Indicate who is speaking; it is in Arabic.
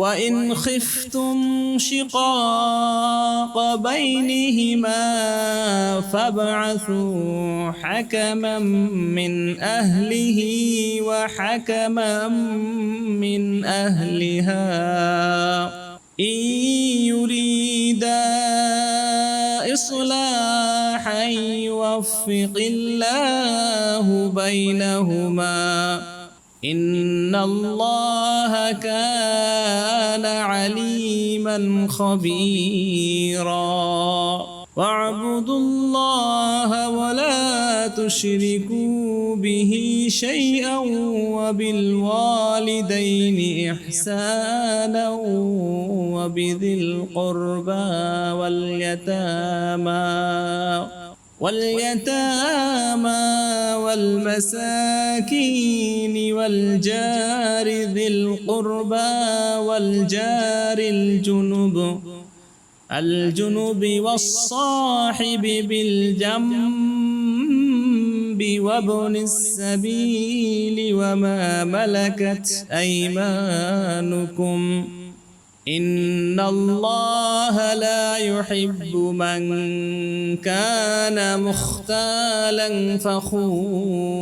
Speaker 1: وإن خفتم شقاق بينهما فابعثوا حكما من أهله وحكما من أهلها. إن يريدا إصلاحا يوفق الله بينهما. إن الله كان عليما خبيرا. واعبدوا الله ولا تشركوا به شيئا وبالوالدين إحسانا وبذي القربى واليتامى. واليتامى والمساكين والجار ذي القربى والجار الجنب الجنب والصاحب بالجنب وابن السبيل وما ملكت أيمانكم. إن الله لا يحب من كان مختالا فخورا